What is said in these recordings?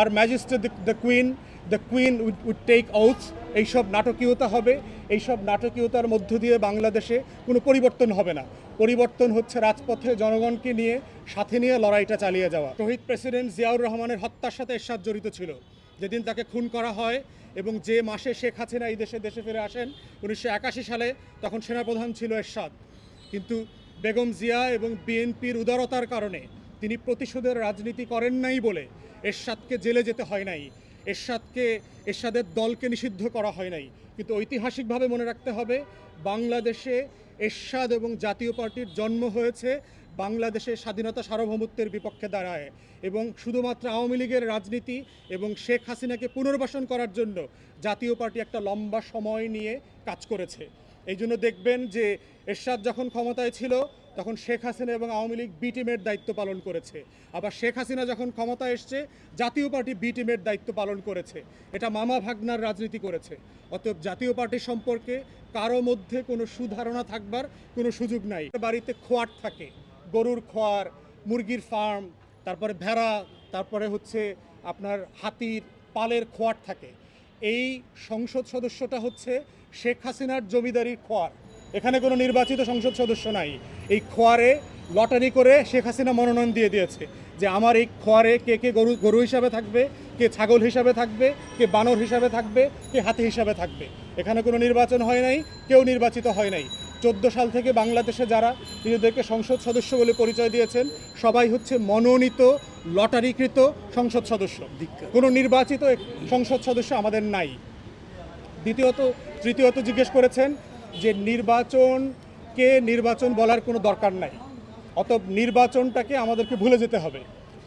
R magistrate the queen the queen would take oath এইসব নাটকীয়তা হবে। এইসব নাটকীয়তার মধ্য দিয়ে বাংলাদেশে কোনো পরিবর্তন হবে না। পরিবর্তন হচ্ছে রাজপথে জনগণকে নিয়ে, সাথে নিয়ে লড়াইটা চালিয়ে যাওয়া। শহীদ প্রেসিডেন্ট জিয়াউর রহমানের হত্যার সাথে এরশাদ জড়িত ছিল। যেদিন তাকে খুন করা হয় এবং যে মাসে শেখ হাসিনা এই দেশে দেশে ফিরে আসেন, উনিশশো একাশি সালে তখন সেনাপ্রধান ছিল এরশাদ। কিন্তু বেগম জিয়া এবং বিএনপির উদারতার কারণে তিনি প্রতিশোধের রাজনীতি করেন নাই বলে এরশাদকে জেলে যেতে হয় নাই। এরশাদকে, এরশাদের দলকে নিষিদ্ধ করা হয় নাই। কিন্তু ঐতিহাসিকভাবে মনে রাখতে হবে, বাংলাদেশে এরশাদ এবং জাতীয় পার্টির জন্ম হয়েছে বাংলাদেশের স্বাধীনতা সার্বভৌমত্বের বিপক্ষে দাঁড়ায় এবং শুধুমাত্র আওয়ামী লীগের রাজনীতি এবং শেখ হাসিনাকে পুনর্বাসন করার জন্য জাতীয় পার্টি একটা লম্বা সময় নিয়ে কাজ করেছে। এই জন্য দেখবেন যে এরশাদ যখন ক্ষমতায় ছিল, তখন শেখ হাসিনা এবং আওয়ামী লীগ বি টিমের দায়িত্ব পালন করেছে। আবার শেখ হাসিনা যখন ক্ষমতা এসছে, জাতীয় পার্টি বি টিমের দায়িত্ব পালন করেছে। এটা মামা ভাগনার রাজনীতি করেছে। অতএব জাতীয় পার্টি সম্পর্কে কারও মধ্যে কোনো সুধারণা থাকবার কোনো সুযোগ নাই। বাড়িতে খোয়ার থাকে, গরুর খোয়ার, মুরগির ফার্ম তারপরে ভেড়া, তারপরে হচ্ছে আপনার হাতির পালের খোয়ার থাকে। এই সংসদ সদস্যটা হচ্ছে শেখ হাসিনার জমিদারির খোয়ার। এখানে কোনো নির্বাচিত সংসদ সদস্য নাই। এই খোয়ারে লটারি করে শেখ হাসিনা মনোনয়ন দিয়ে দিয়েছে যে আমার এই খোয়ারে কে কে গরু গরু হিসাবে থাকবে, কে ছাগল হিসাবে থাকবে, কে বানর হিসাবে থাকবে, কে হাতি হিসাবে থাকবে। এখানে কোনো নির্বাচন হয় নাই, কেউ নির্বাচিত হয় নাই। চোদ্দ সাল থেকে বাংলাদেশে যারা নিজেদেরকে সংসদ সদস্য বলে পরিচয় দিয়েছেন সবাই হচ্ছে মনোনীত লটারিকৃত সংসদ সদস্য। কোনো নির্বাচিত সংসদ সদস্য আমাদের নাই। দ্বিতীয়ত তৃতীয়ত জিজ্ঞেস করেছেন যে নির্বাচনকে নির্বাচন বলার কোনো দরকার নাই। অত নির্বাচনটাকে আমাদেরকে ভুলে যেতে হবে।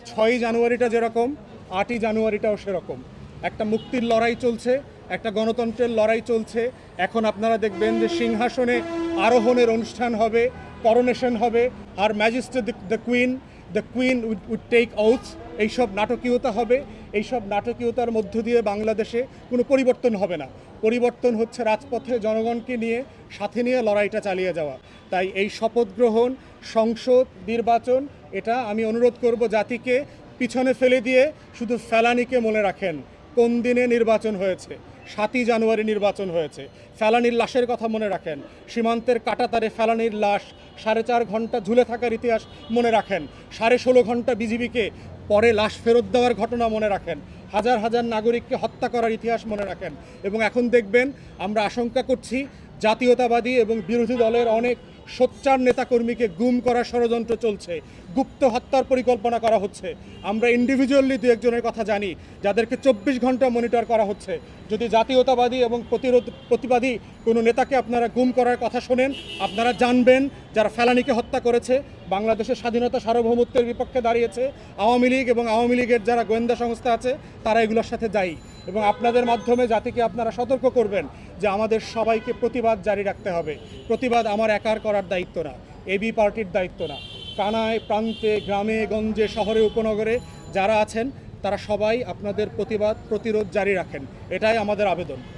ছয়ই জানুয়ারিটা যেরকম আটই জানুয়ারিটাও সেরকম। একটা মুক্তির লড়াই চলছে একটা গণতন্ত্রের লড়াই চলছে। এখন আপনারা দেখবেন যে সিংহাসনে আরোহণের অনুষ্ঠান হবে করোনেশন হবে আর magistrate the queen the queen would take oath এইসব নাটকীয়তা হবে। এইসব নাটকীয়তার মধ্য দিয়ে বাংলাদেশে কোনো পরিবর্তন হবে না। পরিবর্তন হচ্ছে রাজপথে জনগণকে নিয়ে, সাথে নিয়ে লড়াইটা চালিয়ে যাওয়া। তাই এই শপথ গ্রহণ, সংসদ, নির্বাচন, এটা আমি অনুরোধ করব জাতিকে পিছনে ফেলে দিয়ে শুধু ফেলানিকে মনে রাখেন। কোন দিনে নির্বাচন হয়েছে? সাতই জানুয়ারি নির্বাচন হয়েছে। ফেলানির লাশের কথা মনে রাখেন। সীমান্তের কাটাতারে ফেলানির লাশ সাড়ে চার ঘণ্টা ঝুলে থাকার ইতিহাস মনে রাখেন। সাড়ে ষোলো ঘণ্টা বিজিবিকে পরে লাশ ফেরত দেওয়ার ঘটনা মনে রাখেন। হাজার হাজার নাগরিককে হত্যা করার ইতিহাস মনে রাখেন। এবং এখন দেখবেন, আমরা আশঙ্কা করছি জাতীয়তাবাদী এবং বিরোধী দলের অনেক সোচ্চার নেতাকর্মীকে গুম করার ষড়যন্ত্র চলছে। গুপ্ত হত্যার পরিকল্পনা করা হচ্ছে। আমরা ইন্ডিভিজুয়ালি দু একজনের কথা জানি, যাদেরকে চব্বিশ ঘণ্টা মনিটর করা হচ্ছে। যদি জাতীয়তাবাদী এবং প্রতিরোধ, প্রতিবাদী কোনো নেতাকে আপনারা গুম করার কথা শোনেন, আপনারা জানবেন যারা ফেলানিকে হত্যা করেছে, বাংলাদেশের স্বাধীনতা সার্বভৌমত্বের বিপক্ষে দাঁড়িয়েছে, আওয়ামী লীগ এবং আওয়ামী লীগের যারা গোয়েন্দা সংস্থা আছে, তারা এগুলোর সাথে যাই এবং আপনাদের মাধ্যমে জাতিকে আপনারা সতর্ক করবেন যে আমাদের সবাইকে প্রতিবাদ জারি রাখতে হবে। প্রতিবাদ আমার একার করার দায়িত্ব না এবি পার্টির দায়িত্ব না। কানায়, প্রান্তে, গ্রামে, গঞ্জে, শহরে, উপনগরে যারা আছেন, তারা সবাই আপনাদের প্রতিবাদ, প্রতিরোধ জারি রাখেন। এটাই আমাদের আবেদন।